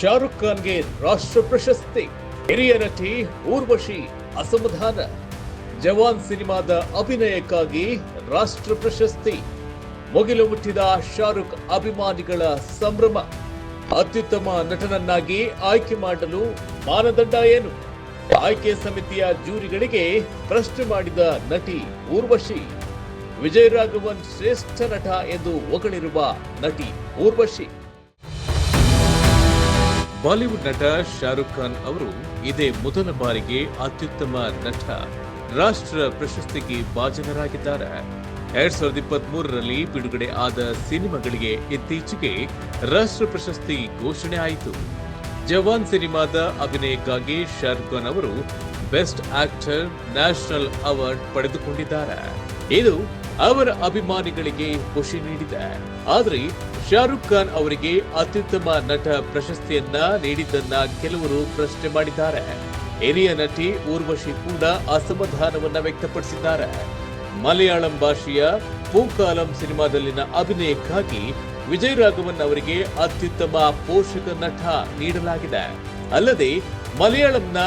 ಶಾರುಖ್ ಖಾನ್ಗೆ ರಾಷ್ಟ್ರ ಪ್ರಶಸ್ತಿ. ಹಿರಿಯ ನಟಿ ಊರ್ವಶಿ ಅಸಮಾಧಾನ. ಜವಾನ್ ಸಿನಿಮಾದ ಅಭಿನಯಕ್ಕಾಗಿ ರಾಷ್ಟ್ರ ಪ್ರಶಸ್ತಿ. ಮುಗಿಲು ಮುಟ್ಟಿದ ಶಾರುಖ್ ಅಭಿಮಾನಿಗಳ ಸಂಭ್ರಮ. ಅತ್ಯುತ್ತಮ ನಟನನ್ನಾಗಿ ಆಯ್ಕೆ ಮಾಡಲು ಮಾನದಂಡ ಏನು? ಆಯ್ಕೆ ಸಮಿತಿಯ ಜೂರಿಗಳಿಗೆ ಪ್ರಶ್ನೆ ಮಾಡಿದ ನಟಿ ಊರ್ವಶಿ. ವಿಜಯ್ ರಾಘವನ್ ಶ್ರೇಷ್ಠ ನಟ ಎಂದು ಹೊಗಳಿರುವ ನಟಿ ಊರ್ವಶಿ. ಬಾಲಿವುಡ್ ನಟ ಶಾರುಖ್ ಖಾನ್ ಅವರು ಇದೇ ಮೊದಲ ಬಾರಿಗೆ ಅತ್ಯುತ್ತಮ ನಟ, ರಾಷ್ಟ್ರ ಪ್ರಶಸ್ತಿಗೆ ಭಾಜನರಾಗಿದ್ದಾರೆ. ಎರಡ್ ಸಾವಿರದ ಇಪ್ಪತ್ತ್ ಮೂರರಲ್ಲಿ ಬಿಡುಗಡೆ ಆದ ಸಿನಿಮಾಗಳಿಗೆ ಇತ್ತೀಚೆಗೆ ರಾಷ್ಟ್ರ ಪ್ರಶಸ್ತಿ ಘೋಷಣೆ ಆಯಿತು. ಜವಾನ್ ಸಿನಿಮಾದ ಅಭಿನಯಕ್ಕಾಗಿ ಶಾರುಖ್ ಖಾನ್ ಅವರು ಬೆಸ್ಟ್ ಆಕ್ಟರ್, ನ್ಯಾಷನಲ್ ಅವಾರ್ಡ್ ಪಡೆದುಕೊಂಡಿದ್ದಾರೆ. ಇದು ಅವರ ಅಭಿಮಾನಿಗಳಿಗೆ ಖುಷಿ ನೀಡಿದೆ. ಆದ್ರೆ ಶಾರುಖ್ ಖಾನ್ ಅವರಿಗೆ ಅತ್ಯುತ್ತಮ ನಟ ಪ್ರಶಸ್ತಿಯನ್ನ ನೀಡಿದ್ದನ್ನ ಕೆಲವರು ಪ್ರಶ್ನೆ ಮಾಡಿದ್ದಾರೆ. ಹಿರಿಯ ನಟಿ ಊರ್ವಶಿ ಕೂಡ ಅಸಮಾಧಾನವನ್ನ ವ್ಯಕ್ತಪಡಿಸಿದ್ದಾರೆ. ಮಲಯಾಳಂ ಭಾಷೆಯ ಪೂಕಾಲಂ ಸಿನಿಮಾದಲ್ಲಿನ ಅಭಿನಯಕ್ಕಾಗಿ ವಿಜಯ್ ರಾಘವನ್ ಅವರಿಗೆ ಅತ್ಯುತ್ತಮ ಪೋಷಕ ನಟ ನೀಡಲಾಗಿದೆ. ಅಲ್ಲದೆ ಮಲಯಾಳಂನ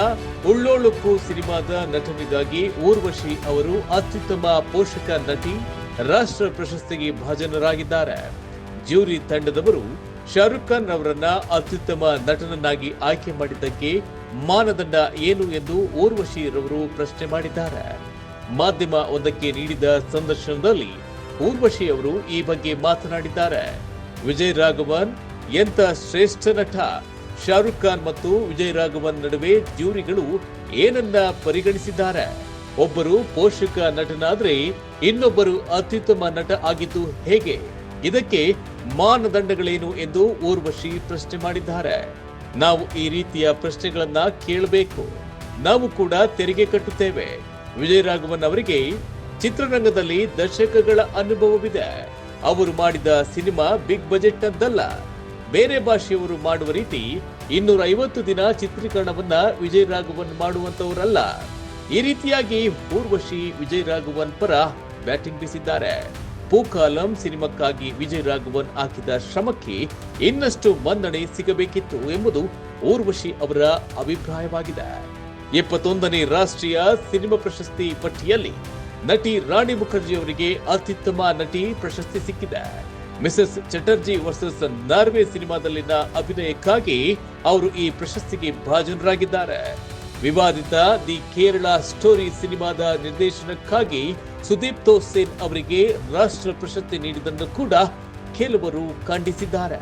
ಉಳ್ಳೋಳುಕ್ಕು ಸಿನಿಮಾದ ನಟನೆಗಾಗಿ ಊರ್ವಶಿ ಅವರು ಅತ್ಯುತ್ತಮ ಪೋಷಕ ನಟಿ ರಾಷ್ಟ್ರ ಪ್ರಶಸ್ತಿಗೆ ಭಾಜನರಾಗಿದ್ದಾರೆ. ಜ್ಯೂರಿ ತಂಡದವರು ಶಾರುಖ್ ಖಾನ್ ಅವರನ್ನ ಅತ್ಯುತ್ತಮ ನಟನನ್ನಾಗಿ ಆಯ್ಕೆ ಮಾಡಿದ್ದಕ್ಕೆ ಮಾನದಂಡ ಏನು ಎಂದು ಊರ್ವಶಿ ರವರು ಪ್ರಶ್ನೆ ಮಾಡಿದ್ದಾರೆ. ಮಾಧ್ಯಮ ಒಂದಕ್ಕೆ ನೀಡಿದ ಸಂದರ್ಶನದಲ್ಲಿ ಊರ್ವಶಿ ಅವರು ಈ ಬಗ್ಗೆ ಮಾತನಾಡಿದ್ದಾರೆ. ವಿಜಯ್ ರಾಘವನ್ ಎಂತ ಶ್ರೇಷ್ಠ ನಟ? ಶಾರುಖ್ ಖಾನ್ ಮತ್ತು ವಿಜಯ್ ರಾಘವನ್ ನಡುವೆ ಜ್ಯೂರಿಗಳು ಏನನ್ನ ಪರಿಗಣಿಸಿದ್ದಾರೆ? ಒಬ್ಬರು ಪೋಷಕ ನಟನಾದ್ರೆ ಇನ್ನೊಬ್ಬರು ಅತ್ಯುತ್ತಮ ನಟ ಆಗಿದ್ದು ಹೇಗೆ? ಇದಕ್ಕೆ ಮಾನದಂಡಗಳೇನು ಎಂದು ಊರ್ವಶಿ ಪ್ರಶ್ನೆ ಮಾಡಿದ್ದಾರೆ. ನಾವು ಈ ರೀತಿಯ ಪ್ರಶ್ನೆಗಳನ್ನ ಕೇಳಬೇಕು. ನಾವು ಕೂಡ ತೆರಿಗೆ ಕಟ್ಟುತ್ತೇವೆ. ವಿಜಯ್ ರಾಘವನ್ ಅವರಿಗೆ ಚಿತ್ರರಂಗದಲ್ಲಿ ದಶಕಗಳ ಅನುಭವವಿದೆ. ಅವರು ಮಾಡಿದ ಸಿನಿಮಾ ಬಿಗ್ ಬಜೆಟ್ ಅಂತಲ್ಲ ಬೇರೆ ಭಾಷೆಯವರು ಮಾಡುವ ರೀತಿ ಇನ್ನೂರ ಐವತ್ತು ದಿನ ಚಿತ್ರೀಕರಣವನ್ನ ವಿಜಯ್ ರಾಘವನ್ ಮಾಡುವಂತವರಲ್ಲ. ಈ ರೀತಿಯಾಗಿ ಊರ್ವಶಿ ವಿಜಯ್ ರಾಘವನ್ ಪರ ಬ್ಯಾಟಿಂಗ್ ಬೀಸಿದ್ದಾರೆ. ಪೂಕಾಲಂ ಸಿನಿಮಾಕ್ಕಾಗಿ ವಿಜಯ್ ರಾಘವನ್ ಹಾಕಿದ ಶ್ರಮಕ್ಕೆ ಇನ್ನಷ್ಟು ಮನ್ನಣೆ ಸಿಗಬೇಕಿತ್ತು ಎಂಬುದು ಊರ್ವಶಿ ಅವರ ಅಭಿಪ್ರಾಯವಾಗಿದೆ. ಇಪ್ಪತ್ತೊಂದನೇ ರಾಷ್ಟ್ರೀಯ ಸಿನಿಮಾ ಪ್ರಶಸ್ತಿ ಪಟ್ಟಿಯಲ್ಲಿ ನಟಿ ರಾಣಿ ಮುಖರ್ಜಿ ಅವರಿಗೆ ಅತ್ಯುತ್ತಮ ನಟಿ ಪ್ರಶಸ್ತಿ ಸಿಕ್ಕಿದೆ. ಮಿಸಸ್ ಚಟರ್ಜಿ ವರ್ಸಸ್ ನಾರ್ವೆ ಸಿನಿಮಾದಲ್ಲಿನ ಅಭಿನಯಕ್ಕಾಗಿ ಅವರು ಈ ಪ್ರಶಸ್ತಿಗೆ ಭಾಜನರಾಗಿದ್ದಾರೆ. ವಿವಾದಿತ ದಿ ಕೇರಳ ಸ್ಟೋರಿ ಸಿನಿಮಾದ ನಿರ್ದೇಶನಕ್ಕಾಗಿ ಸುದೀಪ್ ತೋಸೇನ್ ಅವರಿಗೆ ರಾಷ್ಟ್ರ ಪ್ರಶಸ್ತಿ ನೀಡಿದ್ದನ್ನು ಕೂಡ ಕೆಲವರು ಖಂಡಿಸಿದ್ದಾರೆ.